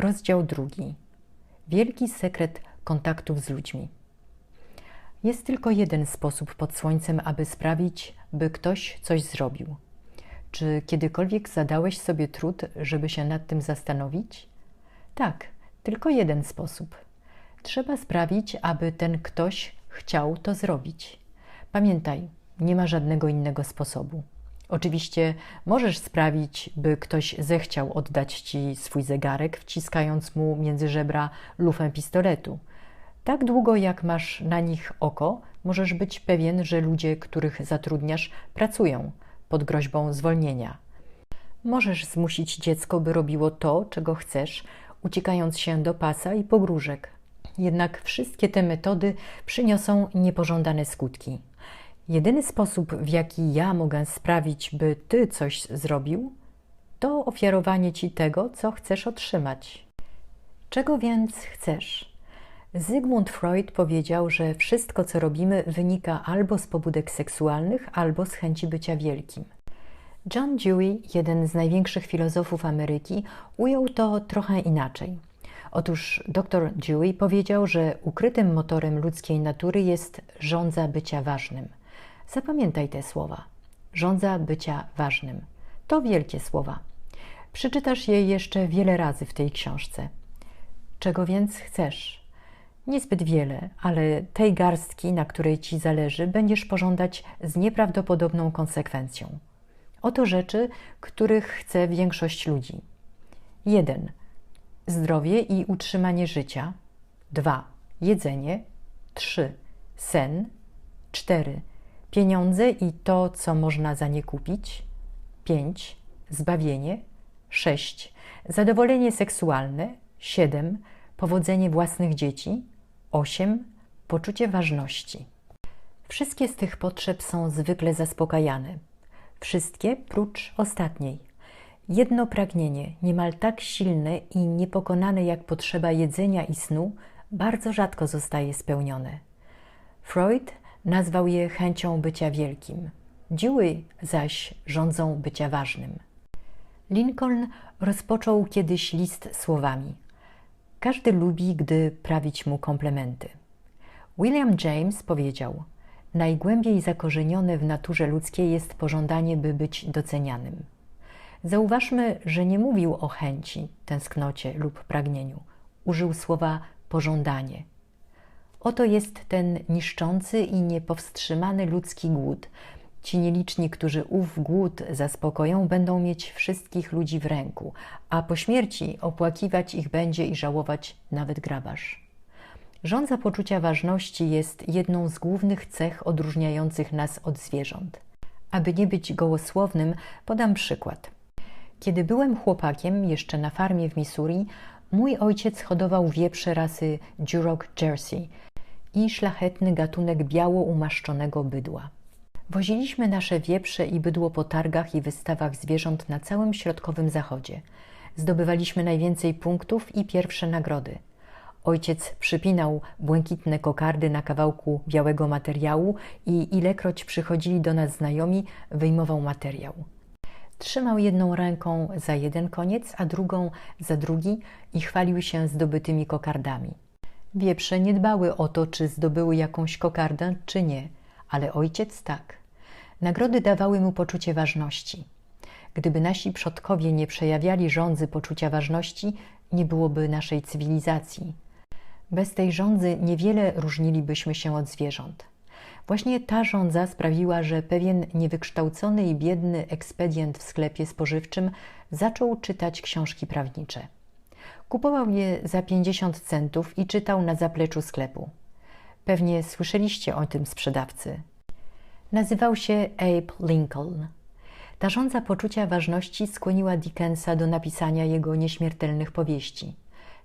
Rozdział drugi. Wielki sekret kontaktów z ludźmi. Jest tylko jeden sposób pod słońcem, aby sprawić, by ktoś coś zrobił. Czy kiedykolwiek zadałeś sobie trud, żeby się nad tym zastanowić? Tak, tylko jeden sposób. Trzeba sprawić, aby ten ktoś chciał to zrobić. Pamiętaj, nie ma żadnego innego sposobu. Oczywiście możesz sprawić, by ktoś zechciał oddać ci swój zegarek, wciskając mu między żebra lufę pistoletu. Tak długo jak masz na nich oko, możesz być pewien, że ludzie, których zatrudniasz, pracują pod groźbą zwolnienia. Możesz zmusić dziecko, by robiło to, czego chcesz, uciekając się do pasa i pogróżek. Jednak wszystkie te metody przyniosą niepożądane skutki. Jedyny sposób, w jaki ja mogę sprawić, by ty coś zrobił, to ofiarowanie ci tego, co chcesz otrzymać. Czego więc chcesz? Zygmunt Freud powiedział, że wszystko, co robimy, wynika albo z pobudek seksualnych, albo z chęci bycia wielkim. John Dewey, jeden z największych filozofów Ameryki, ujął to trochę inaczej. Otóż dr Dewey powiedział, że ukrytym motorem ludzkiej natury jest żądza bycia ważnym. Zapamiętaj te słowa. Żądza bycia ważnym. To wielkie słowa. Przeczytasz je jeszcze wiele razy w tej książce. Czego więc chcesz? Niezbyt wiele, ale tej garstki, na której ci zależy, będziesz pożądać z nieprawdopodobną konsekwencją. Oto rzeczy, których chce większość ludzi. 1. Zdrowie i utrzymanie życia. 2. Jedzenie. 3. Sen. 4 pieniądze i to, co można za nie kupić. 5. Zbawienie. 6. Zadowolenie seksualne. 7. Powodzenie własnych dzieci. 8. Poczucie ważności. Wszystkie z tych potrzeb są zwykle zaspokajane. Wszystkie prócz ostatniej. Jedno pragnienie, niemal tak silne i niepokonane jak potrzeba jedzenia i snu, bardzo rzadko zostaje spełnione. Freud nazwał je chęcią bycia wielkim, Dewey zaś rządzą bycia ważnym. Lincoln rozpoczął kiedyś list słowami: Każdy lubi, gdy prawić mu komplementy. William James powiedział: Najgłębiej zakorzenione w naturze ludzkiej jest pożądanie, by być docenianym. Zauważmy, że nie mówił o chęci, tęsknocie lub pragnieniu. Użył słowa pożądanie. Oto jest ten niszczący i niepowstrzymany ludzki głód. Ci nieliczni, którzy ów głód zaspokoją, będą mieć wszystkich ludzi w ręku, a po śmierci opłakiwać ich będzie i żałować nawet grabarz. Rządza poczucia ważności jest jedną z głównych cech odróżniających nas od zwierząt. Aby nie być gołosłownym, podam przykład. Kiedy byłem chłopakiem, jeszcze na farmie w Missouri, mój ojciec hodował wieprze rasy Duroc Jersey – i szlachetny gatunek biało umaszczonego bydła. Woziliśmy nasze wieprze i bydło po targach i wystawach zwierząt na całym środkowym zachodzie. Zdobywaliśmy najwięcej punktów i pierwsze nagrody. Ojciec przypinał błękitne kokardy na kawałku białego materiału i ilekroć przychodzili do nas znajomi, wyjmował materiał. Trzymał jedną ręką za jeden koniec, a drugą za drugi i chwalił się zdobytymi kokardami. Wieprze nie dbały o to, czy zdobyły jakąś kokardę, czy nie, ale ojciec tak. Nagrody dawały mu poczucie ważności. Gdyby nasi przodkowie nie przejawiali rządzy poczucia ważności, nie byłoby naszej cywilizacji. Bez tej rządzy niewiele różnilibyśmy się od zwierząt. Właśnie ta rządza sprawiła, że pewien niewykształcony i biedny ekspedient w sklepie spożywczym zaczął czytać książki prawnicze. Kupował je za 50 centów i czytał na zapleczu sklepu. Pewnie słyszeliście o tym sprzedawcy. Nazywał się Abe Lincoln. Ta żądza poczucia ważności skłoniła Dickensa do napisania jego nieśmiertelnych powieści.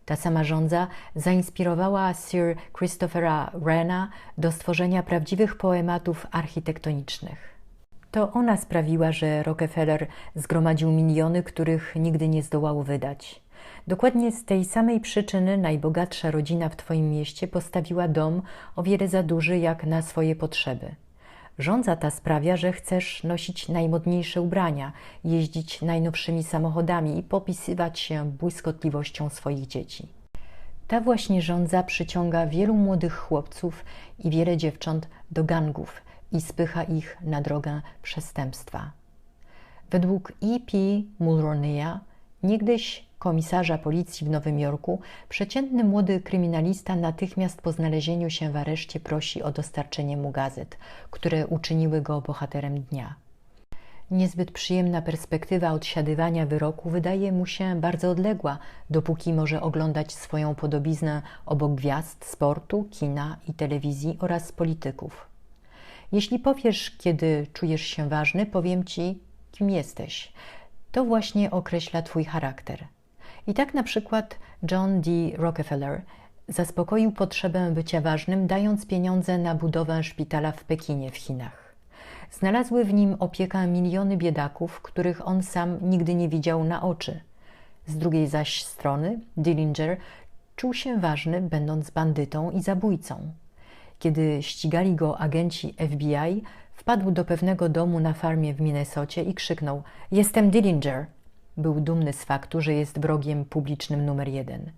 Ta sama żądza zainspirowała Sir Christophera Wrena do stworzenia prawdziwych poematów architektonicznych. To ona sprawiła, że Rockefeller zgromadził miliony, których nigdy nie zdołał wydać. Dokładnie z tej samej przyczyny najbogatsza rodzina w Twoim mieście postawiła dom o wiele za duży jak na swoje potrzeby. Żądza ta sprawia, że chcesz nosić najmodniejsze ubrania, jeździć najnowszymi samochodami i popisywać się błyskotliwością swoich dzieci. Ta właśnie żądza przyciąga wielu młodych chłopców i wiele dziewcząt do gangów i spycha ich na drogę przestępstwa. Według E.P. Mulroneya, niegdyś komisarza policji w Nowym Jorku, przeciętny młody kryminalista natychmiast po znalezieniu się w areszcie prosi o dostarczenie mu gazet, które uczyniły go bohaterem dnia. Niezbyt przyjemna perspektywa odsiadywania wyroku wydaje mu się bardzo odległa, dopóki może oglądać swoją podobiznę obok gwiazd sportu, kina i telewizji oraz polityków. Jeśli powiesz, kiedy czujesz się ważny, powiem ci, kim jesteś. To właśnie określa Twój charakter. I tak na przykład John D. Rockefeller zaspokoił potrzebę bycia ważnym, dając pieniądze na budowę szpitala w Pekinie w Chinach. Znalazły w nim opiekę miliony biedaków, których on sam nigdy nie widział na oczy. Z drugiej zaś strony Dillinger czuł się ważny, będąc bandytą i zabójcą. Kiedy ścigali go agenci FBI, wpadł do pewnego domu na farmie w Minnesocie i krzyknął: Jestem Dillinger! Był dumny z faktu, że jest wrogiem publicznym numer jeden.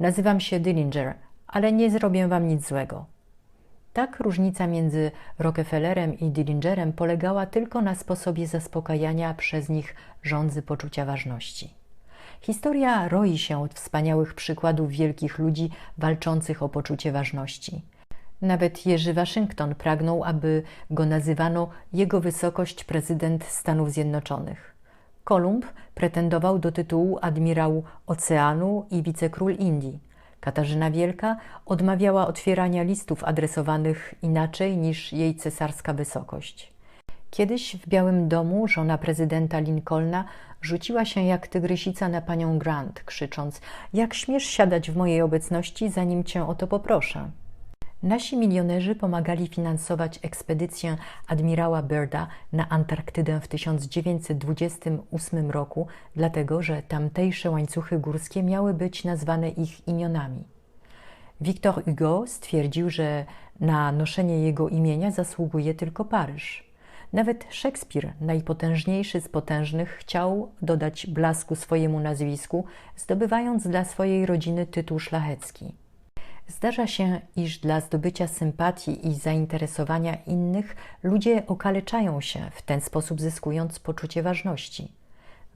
Nazywam się Dillinger, ale nie zrobię wam nic złego. Tak różnica między Rockefellerem i Dillingerem polegała tylko na sposobie zaspokajania przez nich rządzy poczucia ważności. Historia roi się od wspaniałych przykładów wielkich ludzi walczących o poczucie ważności. Nawet Jerzy Waszyngton pragnął, aby go nazywano Jego Wysokość Prezydent Stanów Zjednoczonych. Kolumb pretendował do tytułu admirału oceanu i wicekról Indii. Katarzyna Wielka odmawiała otwierania listów adresowanych inaczej niż jej cesarska wysokość. Kiedyś w Białym Domu żona prezydenta Lincolna rzuciła się jak tygrysica na panią Grant, krzycząc: Jak śmiesz siadać w mojej obecności, zanim cię o to poproszę? Nasi milionerzy pomagali finansować ekspedycję admirała Birda na Antarktydę w 1928 roku, dlatego że tamtejsze łańcuchy górskie miały być nazwane ich imionami. Victor Hugo stwierdził, że na noszenie jego imienia zasługuje tylko Paryż. Nawet Szekspir, najpotężniejszy z potężnych, chciał dodać blasku swojemu nazwisku, zdobywając dla swojej rodziny tytuł szlachecki. Zdarza się, iż dla zdobycia sympatii i zainteresowania innych ludzie okaleczają się, w ten sposób zyskując poczucie ważności.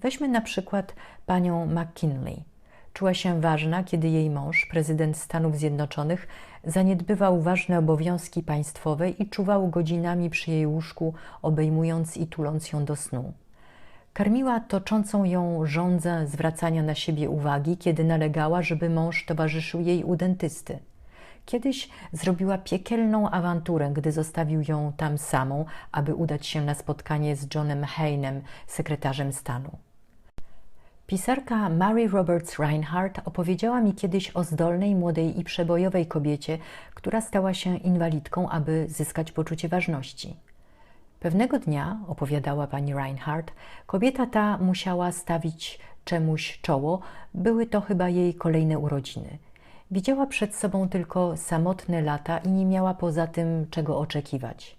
Weźmy na przykład panią McKinley. Czuła się ważna, kiedy jej mąż, prezydent Stanów Zjednoczonych, zaniedbywał ważne obowiązki państwowe i czuwał godzinami przy jej łóżku, obejmując i tuląc ją do snu. Karmiła toczącą ją żądzę zwracania na siebie uwagi, kiedy nalegała, żeby mąż towarzyszył jej u dentysty. Kiedyś zrobiła piekielną awanturę, gdy zostawił ją tam samą, aby udać się na spotkanie z Johnem Haynem, sekretarzem stanu. Pisarka Mary Roberts Reinhardt opowiedziała mi kiedyś o zdolnej, młodej i przebojowej kobiecie, która stała się inwalidką, aby zyskać poczucie ważności. Pewnego dnia, opowiadała pani Reinhardt, kobieta ta musiała stawić czemuś czoło, były to chyba jej kolejne urodziny. Widziała przed sobą tylko samotne lata i nie miała poza tym czego oczekiwać.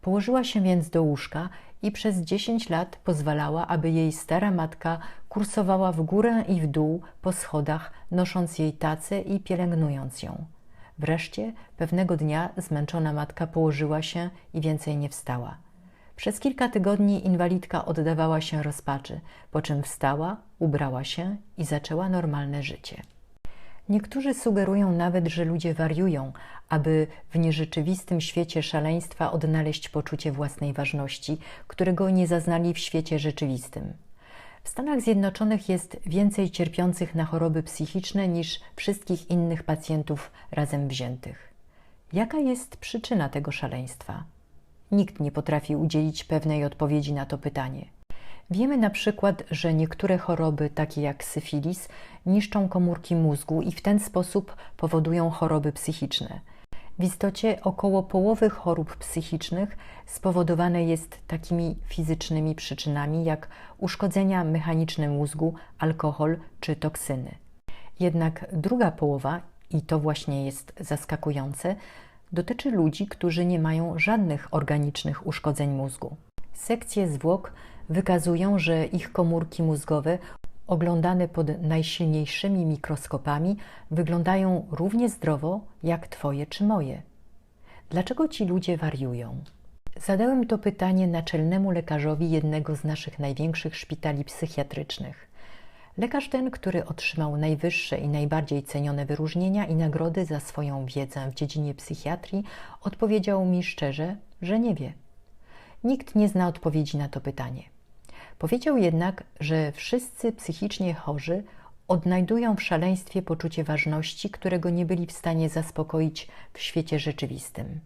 Położyła się więc do łóżka i przez dziesięć lat pozwalała, aby jej stara matka kursowała w górę i w dół po schodach, nosząc jej tacę i pielęgnując ją. Wreszcie pewnego dnia zmęczona matka położyła się i więcej nie wstała. Przez kilka tygodni inwalidka oddawała się rozpaczy, po czym wstała, ubrała się i zaczęła normalne życie. Niektórzy sugerują nawet, że ludzie wariują, aby w nierzeczywistym świecie szaleństwa odnaleźć poczucie własnej ważności, którego nie zaznali w świecie rzeczywistym. W Stanach Zjednoczonych jest więcej cierpiących na choroby psychiczne niż wszystkich innych pacjentów razem wziętych. Jaka jest przyczyna tego szaleństwa? Nikt nie potrafi udzielić pewnej odpowiedzi na to pytanie. Wiemy na przykład, że niektóre choroby, takie jak syfilis, niszczą komórki mózgu i w ten sposób powodują choroby psychiczne. W istocie około połowy chorób psychicznych spowodowane jest takimi fizycznymi przyczynami jak uszkodzenia mechaniczne mózgu, alkohol czy toksyny. Jednak druga połowa, i to właśnie jest zaskakujące, dotyczy ludzi, którzy nie mają żadnych organicznych uszkodzeń mózgu. Sekcje zwłok wykazują, że ich komórki mózgowe, oglądane pod najsilniejszymi mikroskopami, wyglądają równie zdrowo jak Twoje czy moje. Dlaczego ci ludzie wariują? Zadałem to pytanie naczelnemu lekarzowi jednego z naszych największych szpitali psychiatrycznych. Lekarz ten, który otrzymał najwyższe i najbardziej cenione wyróżnienia i nagrody za swoją wiedzę w dziedzinie psychiatrii, odpowiedział mi szczerze, że nie wie. Nikt nie zna odpowiedzi na to pytanie. Powiedział jednak, że wszyscy psychicznie chorzy odnajdują w szaleństwie poczucie ważności, którego nie byli w stanie zaspokoić w świecie rzeczywistym.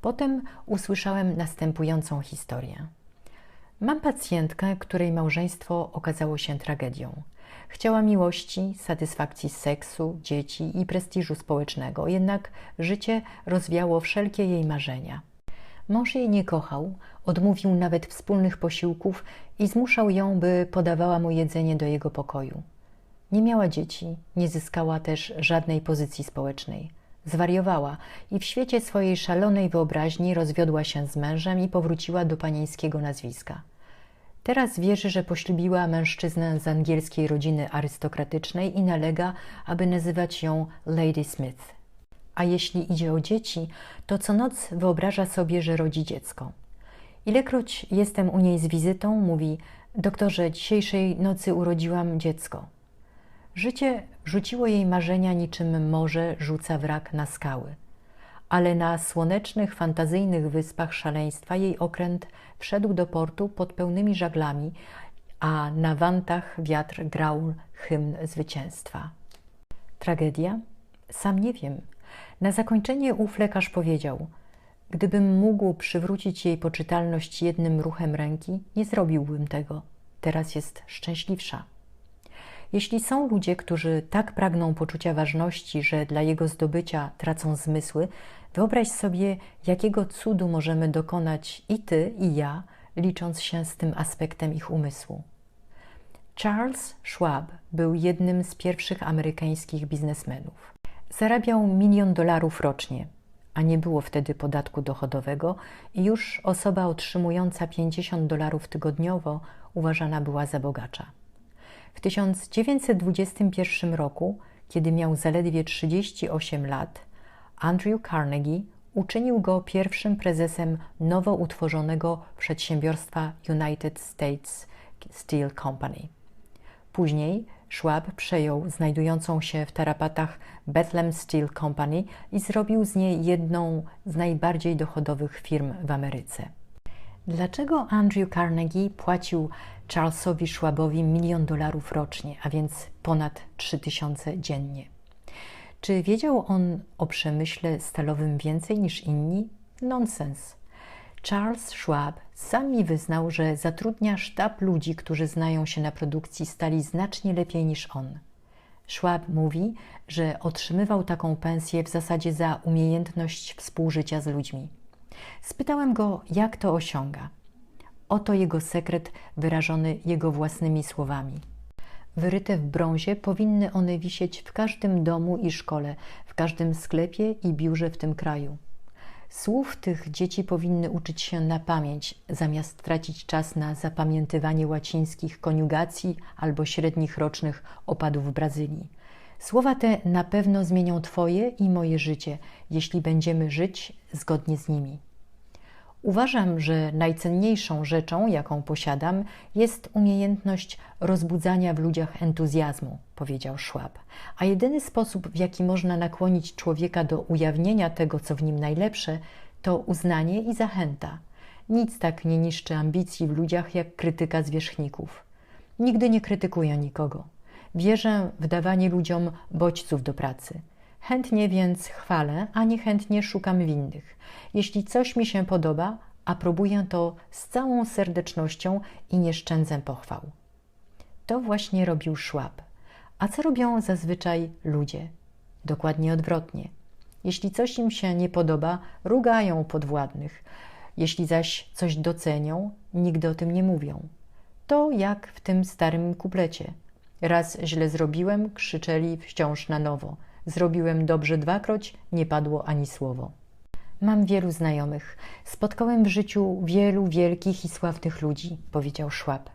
Potem usłyszałem następującą historię. Mam pacjentkę, której małżeństwo okazało się tragedią. Chciała miłości, satysfakcji seksu, dzieci i prestiżu społecznego, jednak życie rozwiało wszelkie jej marzenia. Mąż jej nie kochał, odmówił nawet wspólnych posiłków i zmuszał ją, by podawała mu jedzenie do jego pokoju. Nie miała dzieci, nie zyskała też żadnej pozycji społecznej. Zwariowała i w świecie swojej szalonej wyobraźni rozwiodła się z mężem i powróciła do panieńskiego nazwiska. Teraz wierzy, że poślubiła mężczyznę z angielskiej rodziny arystokratycznej i nalega, aby nazywać ją Lady Smith. A jeśli idzie o dzieci, to co noc wyobraża sobie, że rodzi dziecko. Ilekroć jestem u niej z wizytą, mówi: Doktorze, dzisiejszej nocy urodziłam dziecko. Życie rzuciło jej marzenia niczym morze rzuca wrak na skały. Ale na słonecznych, fantazyjnych wyspach szaleństwa jej okręt wszedł do portu pod pełnymi żaglami, a na wantach wiatr grał hymn zwycięstwa. Tragedia? Sam nie wiem. Na zakończenie ów lekarz powiedział: Gdybym mógł przywrócić jej poczytalność jednym ruchem ręki, nie zrobiłbym tego. Teraz jest szczęśliwsza. Jeśli są ludzie, którzy tak pragną poczucia ważności, że dla jego zdobycia tracą zmysły, wyobraź sobie, jakiego cudu możemy dokonać i ty, i ja, licząc się z tym aspektem ich umysłu. Charles Schwab był jednym z pierwszych amerykańskich biznesmenów. Zarabiał milion dolarów rocznie, a nie było wtedy podatku dochodowego i już osoba otrzymująca 50 dolarów tygodniowo uważana była za bogacza. W 1921 roku, kiedy miał zaledwie 38 lat, Andrew Carnegie uczynił go pierwszym prezesem nowo utworzonego przedsiębiorstwa United States Steel Company. Później Schwab przejął znajdującą się w tarapatach Bethlehem Steel Company i zrobił z niej jedną z najbardziej dochodowych firm w Ameryce. Dlaczego Andrew Carnegie płacił Charlesowi Schwabowi milion dolarów rocznie, a więc ponad 3000 dziennie? Czy wiedział on o przemyśle stalowym więcej niż inni? Nonsens. Charles Schwab sam mi wyznał, że zatrudnia sztab ludzi, którzy znają się na produkcji stali znacznie lepiej niż on. Schwab mówi, że otrzymywał taką pensję w zasadzie za umiejętność współżycia z ludźmi. Spytałem go, jak to osiąga. Oto jego sekret wyrażony jego własnymi słowami. Wyryte w brązie powinny one wisieć w każdym domu i szkole, w każdym sklepie i biurze w tym kraju. Słów tych dzieci powinny uczyć się na pamięć, zamiast tracić czas na zapamiętywanie łacińskich koniugacji albo średnich rocznych opadów w Brazylii. Słowa te na pewno zmienią Twoje i moje życie, jeśli będziemy żyć zgodnie z nimi. Uważam, że najcenniejszą rzeczą, jaką posiadam, jest umiejętność rozbudzania w ludziach entuzjazmu, powiedział Schwab. A jedyny sposób, w jaki można nakłonić człowieka do ujawnienia tego, co w nim najlepsze, to uznanie i zachęta. Nic tak nie niszczy ambicji w ludziach jak krytyka zwierzchników. Nigdy nie krytykuję nikogo. Wierzę w dawanie ludziom bodźców do pracy. Chętnie więc chwalę, a niechętnie szukam winnych. Jeśli coś mi się podoba, aprobuję to z całą serdecznością i nie szczędzę pochwał. To właśnie robił Schwab. A co robią zazwyczaj ludzie? Dokładnie odwrotnie. Jeśli coś im się nie podoba, rugają podwładnych. Jeśli zaś coś docenią, nigdy o tym nie mówią. To jak w tym starym kuplecie. Raz źle zrobiłem, krzyczeli wciąż na nowo – Zrobiłem dobrze dwakroć, nie padło ani słowo. Mam wielu znajomych. Spotkałem w życiu wielu wielkich i sławnych ludzi, powiedział Schwab.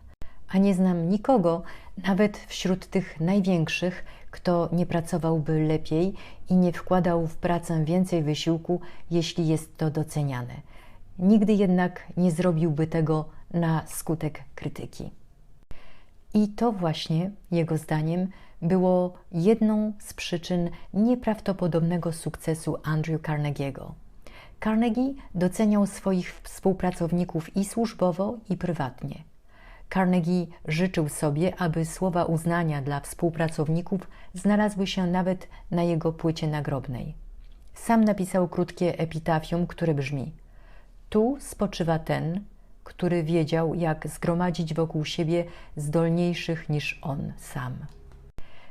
A nie znam nikogo, nawet wśród tych największych, kto nie pracowałby lepiej i nie wkładał w pracę więcej wysiłku, jeśli jest to doceniane. Nigdy jednak nie zrobiłby tego na skutek krytyki. I to właśnie, jego zdaniem, było jedną z przyczyn nieprawdopodobnego sukcesu Andrew Carnegie'ego. Carnegie doceniał swoich współpracowników i służbowo, i prywatnie. Carnegie życzył sobie, aby słowa uznania dla współpracowników znalazły się nawet na jego płycie nagrobnej. Sam napisał krótkie epitafium, które brzmi: Tu spoczywa ten, który wiedział, jak zgromadzić wokół siebie zdolniejszych niż on sam.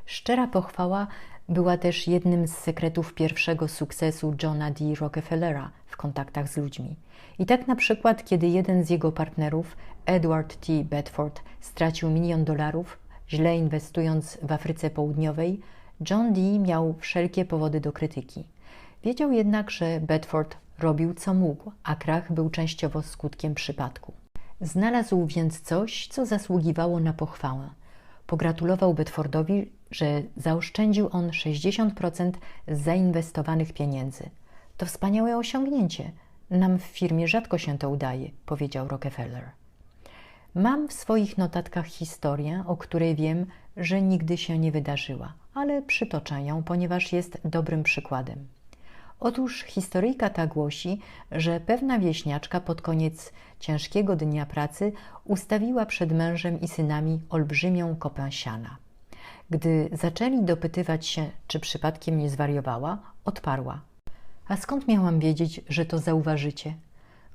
Szczera pochwała była też jednym z sekretów pierwszego sukcesu Johna D. Rockefellera w kontaktach z ludźmi. I tak na przykład, kiedy jeden z jego partnerów, Edward T. Bedford, stracił milion dolarów, źle inwestując w Afryce Południowej, John Dee miał wszelkie powody do krytyki. Wiedział jednak, że Bedford robił co mógł, a krach był częściowo skutkiem przypadku. Znalazł więc coś, co zasługiwało na pochwałę. Pogratulował Bedfordowi, że zaoszczędził on 60% z zainwestowanych pieniędzy. To wspaniałe osiągnięcie. Nam w firmie rzadko się to udaje, powiedział Rockefeller. Mam w swoich notatkach historię, o której wiem, że nigdy się nie wydarzyła, ale przytoczę ją, ponieważ jest dobrym przykładem. Otóż historyjka ta głosi, że pewna wieśniaczka pod koniec ciężkiego dnia pracy ustawiła przed mężem i synami olbrzymią kopę siana. Gdy zaczęli dopytywać się, czy przypadkiem nie zwariowała, odparła: A skąd miałam wiedzieć, że to zauważycie?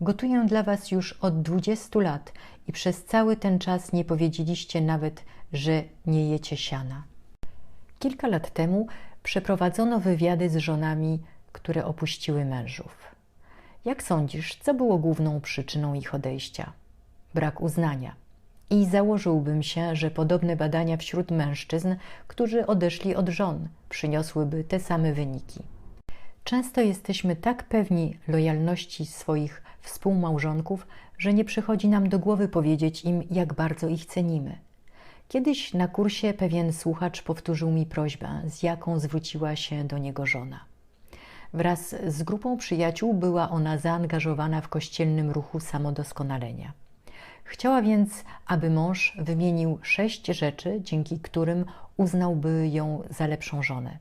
Gotuję dla was już od dwudziestu lat i przez cały ten czas nie powiedzieliście nawet, że nie jecie siana. Kilka lat temu przeprowadzono wywiady z żonami które opuściły mężów. Jak sądzisz, co było główną przyczyną ich odejścia? Brak uznania. I założyłbym się, że podobne badania wśród mężczyzn, którzy odeszli od żon, przyniosłyby te same wyniki. Często jesteśmy tak pewni lojalności swoich współmałżonków, że nie przychodzi nam do głowy powiedzieć im, jak bardzo ich cenimy. Kiedyś na kursie pewien słuchacz powtórzył mi prośbę, z jaką zwróciła się do niego żona. Wraz z grupą przyjaciół była ona zaangażowana w kościelnym ruchu samodoskonalenia. Chciała więc, aby mąż wymienił sześć rzeczy, dzięki którym uznałby ją za lepszą żonę.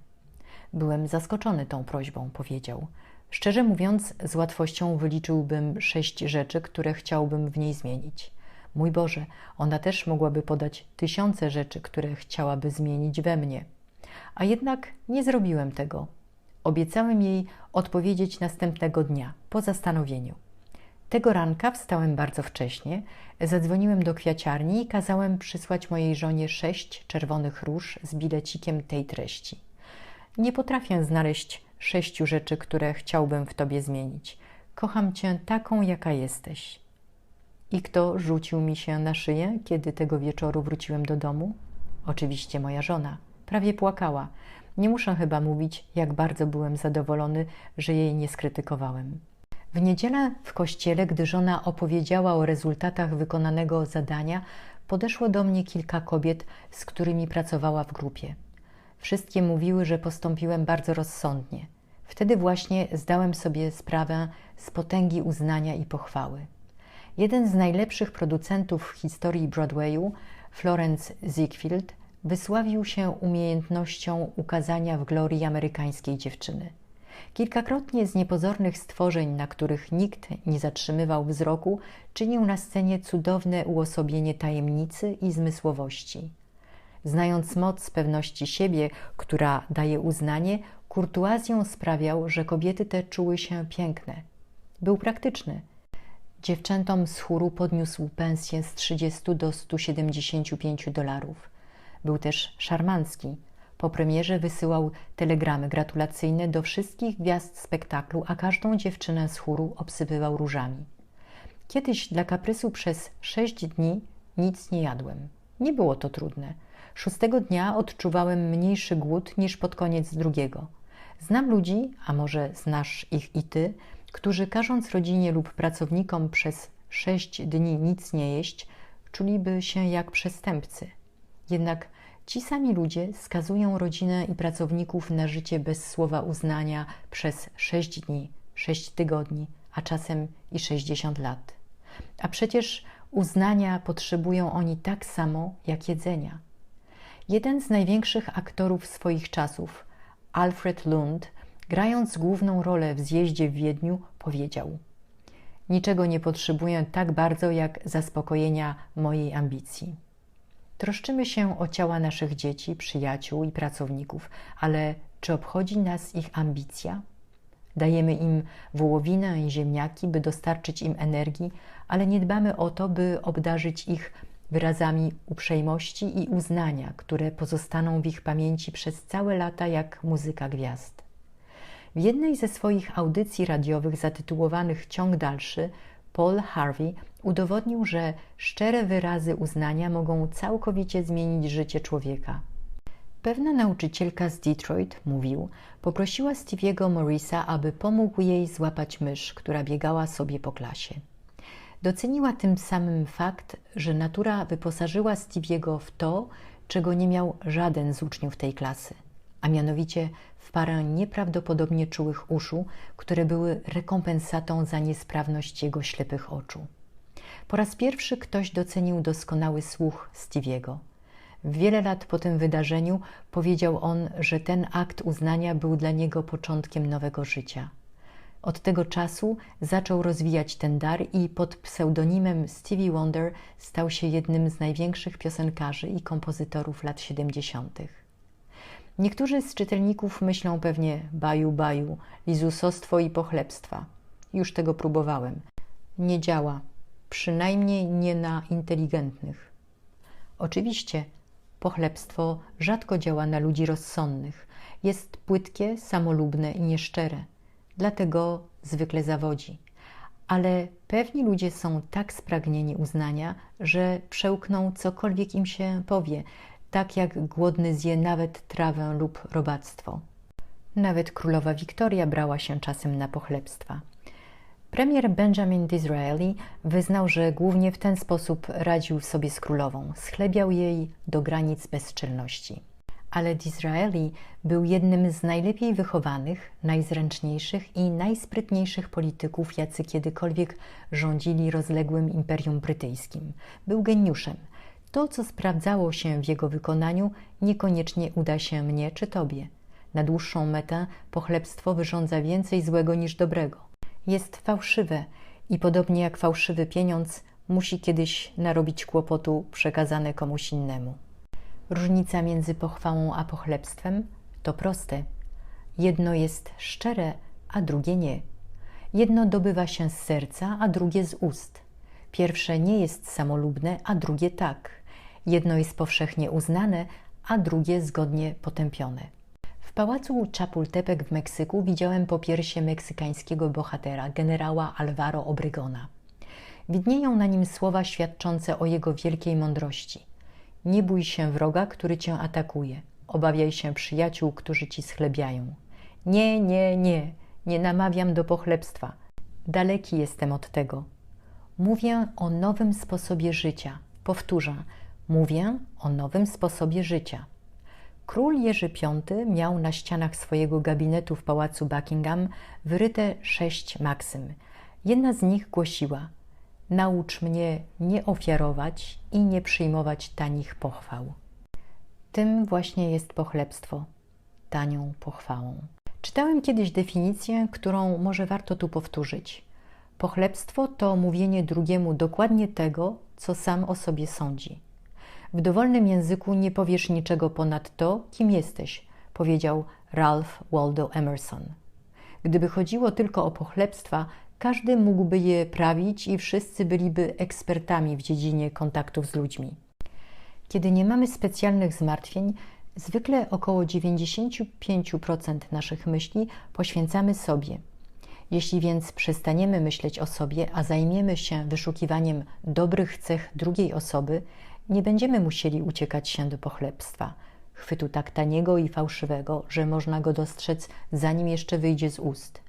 Byłem zaskoczony tą prośbą, powiedział. Szczerze mówiąc, z łatwością wyliczyłbym sześć rzeczy, które chciałbym w niej zmienić. Mój Boże, ona też mogłaby podać tysiące rzeczy, które chciałaby zmienić we mnie. A jednak nie zrobiłem tego, Obiecałem jej odpowiedzieć następnego dnia, po zastanowieniu. Tego ranka wstałem bardzo wcześnie, zadzwoniłem do kwiaciarni i kazałem przysłać mojej żonie sześć czerwonych róż z bilecikiem tej treści. Nie potrafię znaleźć sześciu rzeczy, które chciałbym w tobie zmienić. Kocham cię taką, jaka jesteś. I kto rzucił mi się na szyję, kiedy tego wieczoru wróciłem do domu? Oczywiście moja żona. Prawie płakała. Nie muszę chyba mówić, jak bardzo byłem zadowolony, że jej nie skrytykowałem. W niedzielę w kościele, gdy żona opowiedziała o rezultatach wykonanego zadania, podeszło do mnie kilka kobiet, z którymi pracowała w grupie. Wszystkie mówiły, że postąpiłem bardzo rozsądnie. Wtedy właśnie zdałem sobie sprawę z potęgi uznania i pochwały. Jeden z najlepszych producentów w historii Broadwayu, Florence Ziegfeld, wysławił się umiejętnością ukazania w glorii amerykańskiej dziewczyny. Kilkakrotnie z niepozornych stworzeń, na których nikt nie zatrzymywał wzroku, czynił na scenie cudowne uosobienie tajemnicy i zmysłowości. Znając moc pewności siebie, która daje uznanie, kurtuazją sprawiał, że kobiety te czuły się piękne. Był praktyczny. Dziewczętom z chóru podniósł pensję z 30 do 175 dolarów. Był też szarmancki. Po premierze wysyłał telegramy gratulacyjne do wszystkich gwiazd spektaklu, a każdą dziewczynę z chóru obsypywał różami. Kiedyś dla kaprysu przez sześć dni nic nie jadłem. Nie było to trudne. Szóstego dnia odczuwałem mniejszy głód niż pod koniec drugiego. Znam ludzi, a może znasz ich i ty, którzy każąc rodzinie lub pracownikom przez sześć dni nic nie jeść, czuliby się jak przestępcy. Jednak ci sami ludzie skazują rodzinę i pracowników na życie bez słowa uznania przez sześć dni, sześć tygodni, a czasem i sześćdziesiąt lat. A przecież uznania potrzebują oni tak samo jak jedzenia. Jeden z największych aktorów swoich czasów, Alfred Lund, grając główną rolę w zjeździe w Wiedniu, powiedział: Niczego nie potrzebuję tak bardzo jak zaspokojenia mojej ambicji. Troszczymy się o ciała naszych dzieci, przyjaciół i pracowników, ale czy obchodzi nas ich ambicja? Dajemy im wołowinę i ziemniaki, by dostarczyć im energii, ale nie dbamy o to, by obdarzyć ich wyrazami uprzejmości i uznania, które pozostaną w ich pamięci przez całe lata jak muzyka gwiazd. W jednej ze swoich audycji radiowych zatytułowanych Ciąg dalszy Paul Harvey udowodnił, że szczere wyrazy uznania mogą całkowicie zmienić życie człowieka. Pewna nauczycielka z Detroit, mówił, poprosiła Stevie'ego Morrisa, aby pomógł jej złapać mysz, która biegała sobie po klasie. Doceniła tym samym fakt, że natura wyposażyła Stevie'ego w to, czego nie miał żaden z uczniów tej klasy, a mianowicie w parę nieprawdopodobnie czułych uszu, które były rekompensatą za niesprawność jego ślepych oczu. Po raz pierwszy ktoś docenił doskonały słuch Stevie'ego. Wiele lat po tym wydarzeniu powiedział on, że ten akt uznania był dla niego początkiem nowego życia. Od tego czasu zaczął rozwijać ten dar i pod pseudonimem Stevie Wonder stał się jednym z największych piosenkarzy i kompozytorów lat 70. Niektórzy z czytelników myślą pewnie baju, baju, lizusostwo i pochlebstwa. Już tego próbowałem. Nie działa, przynajmniej nie na inteligentnych. Oczywiście pochlebstwo rzadko działa na ludzi rozsądnych. Jest płytkie, samolubne i nieszczere dlatego zwykle zawodzi. Ale pewni ludzie są tak spragnieni uznania, że przełkną cokolwiek im się powie, tak jak głodny zje nawet trawę lub robactwo. Nawet królowa Wiktoria brała się czasem na pochlebstwa. Premier Benjamin Disraeli wyznał, że głównie w ten sposób radził sobie z królową, schlebiał jej do granic bezczelności ale Disraeli był jednym z najlepiej wychowanych, najzręczniejszych i najsprytniejszych polityków, jacy kiedykolwiek rządzili rozległym imperium brytyjskim. Był geniuszem. To, co sprawdzało się w jego wykonaniu, niekoniecznie uda się mnie czy tobie. Na dłuższą metę pochlebstwo wyrządza więcej złego niż dobrego. Jest fałszywe i podobnie jak fałszywy pieniądz, musi kiedyś narobić kłopotu przekazane komuś innemu. Różnica między pochwałą a pochlebstwem to proste. Jedno jest szczere, a drugie nie. Jedno dobywa się z serca, a drugie z ust. Pierwsze nie jest samolubne, a drugie tak. Jedno jest powszechnie uznane, a drugie zgodnie potępione. W pałacu Chapultepec w Meksyku widziałem popiersie meksykańskiego bohatera, generała Alvaro Obregona. Widnieją na nim słowa świadczące o jego wielkiej mądrości – nie bój się wroga, który cię atakuje. Obawiaj się przyjaciół, którzy ci schlebiają. Nie, nie, nie, nie namawiam do pochlebstwa. Daleki jestem od tego. Mówię o nowym sposobie życia. Powtórzę, mówię o nowym sposobie życia. Król Jerzy V miał na ścianach swojego gabinetu w pałacu Buckingham wyryte sześć maksym. Jedna z nich głosiła – Naucz mnie nie ofiarować i nie przyjmować tanich pochwał. Tym właśnie jest pochlebstwo, tanią pochwałą. Czytałem kiedyś definicję, którą może warto tu powtórzyć. Pochlebstwo to mówienie drugiemu dokładnie tego, co sam o sobie sądzi. W dowolnym języku nie powiesz niczego ponad to, kim jesteś, powiedział Ralph Waldo Emerson. Gdyby chodziło tylko o pochlebstwa, każdy mógłby je prawić i wszyscy byliby ekspertami w dziedzinie kontaktów z ludźmi. Kiedy nie mamy specjalnych zmartwień, zwykle około 95% naszych myśli poświęcamy sobie. Jeśli więc przestaniemy myśleć o sobie, a zajmiemy się wyszukiwaniem dobrych cech drugiej osoby, nie będziemy musieli uciekać się do pochlebstwa, chwytu tak taniego i fałszywego, że można go dostrzec, zanim jeszcze wyjdzie z ust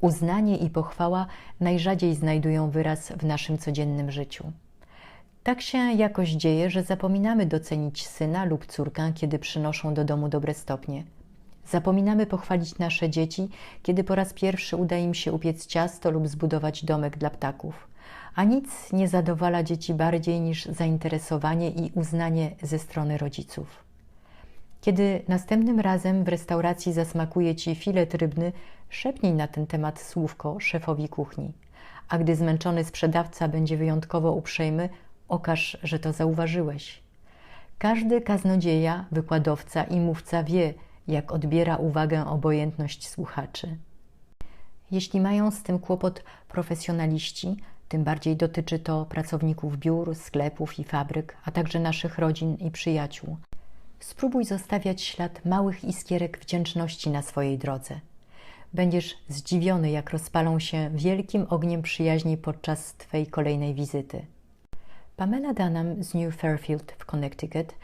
Uznanie i pochwała najrzadziej znajdują wyraz w naszym codziennym życiu. Tak się jakoś dzieje, że zapominamy docenić syna lub córkę, kiedy przynoszą do domu dobre stopnie. Zapominamy pochwalić nasze dzieci, kiedy po raz pierwszy uda im się upiec ciasto lub zbudować domek dla ptaków. A nic nie zadowala dzieci bardziej niż zainteresowanie i uznanie ze strony rodziców. Kiedy następnym razem w restauracji zasmakuje ci filet rybny, szepnij na ten temat słówko szefowi kuchni. A gdy zmęczony sprzedawca będzie wyjątkowo uprzejmy, okaż, że to zauważyłeś. Każdy kaznodzieja, wykładowca i mówca wie, jak odbiera uwagę obojętność słuchaczy. Jeśli mają z tym kłopot profesjonaliści, tym bardziej dotyczy to pracowników biur, sklepów i fabryk, a także naszych rodzin i przyjaciół. Spróbuj zostawiać ślad małych iskierek wdzięczności na swojej drodze. Będziesz zdziwiony, jak rozpalą się wielkim ogniem przyjaźni podczas Twej kolejnej wizyty. Pamela Dunham z New Fairfield w Connecticut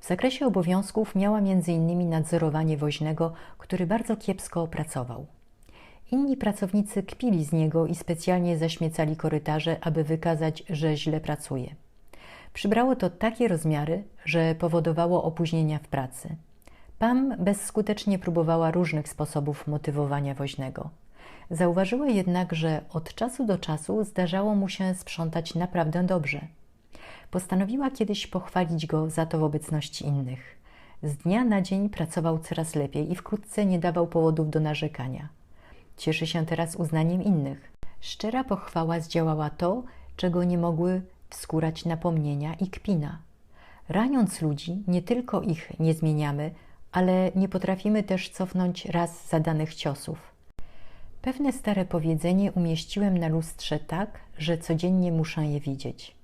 w zakresie obowiązków miała m.in. nadzorowanie woźnego, który bardzo kiepsko pracował. Inni pracownicy kpili z niego i specjalnie zaśmiecali korytarze, aby wykazać, że źle pracuje. Przybrało to takie rozmiary, że powodowało opóźnienia w pracy. Pam bezskutecznie próbowała różnych sposobów motywowania woźnego. Zauważyła jednak, że od czasu do czasu zdarzało mu się sprzątać naprawdę dobrze. Postanowiła kiedyś pochwalić go za to w obecności innych. Z dnia na dzień pracował coraz lepiej i wkrótce nie dawał powodów do narzekania. Cieszy się teraz uznaniem innych. Szczera pochwała zdziałała to, czego nie mogły wskórać napomnienia i kpina. Raniąc ludzi, nie tylko ich nie zmieniamy, ale nie potrafimy też cofnąć raz zadanych ciosów. Pewne stare powiedzenie umieściłem na lustrze tak, że codziennie muszę je widzieć.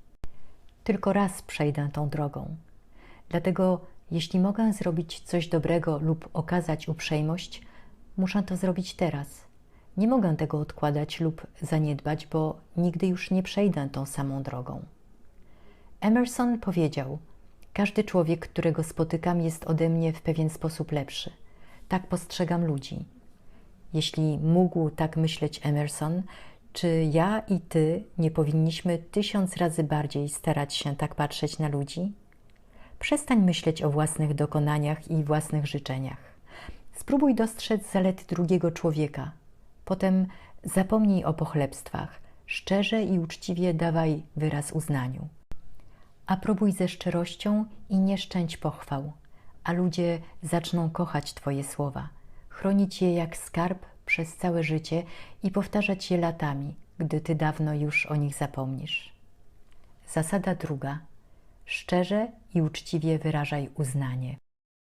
Tylko raz przejdę tą drogą. Dlatego, jeśli mogę zrobić coś dobrego lub okazać uprzejmość, muszę to zrobić teraz. Nie mogę tego odkładać lub zaniedbać, bo nigdy już nie przejdę tą samą drogą. Emerson powiedział: Każdy człowiek, którego spotykam, jest ode mnie w pewien sposób lepszy. Tak postrzegam ludzi. Jeśli mógł tak myśleć Emerson, czy ja i ty nie powinniśmy tysiąc razy bardziej starać się tak patrzeć na ludzi? Przestań myśleć o własnych dokonaniach i własnych życzeniach. Spróbuj dostrzec zalety drugiego człowieka. Potem zapomnij o pochlebstwach. Szczerze i uczciwie dawaj wyraz uznaniu. A próbuj ze szczerością i nie szczęć pochwał, a ludzie zaczną kochać Twoje słowa, chronić je jak skarb przez całe życie i powtarzać je latami, gdy Ty dawno już o nich zapomnisz. Zasada druga. Szczerze i uczciwie wyrażaj uznanie.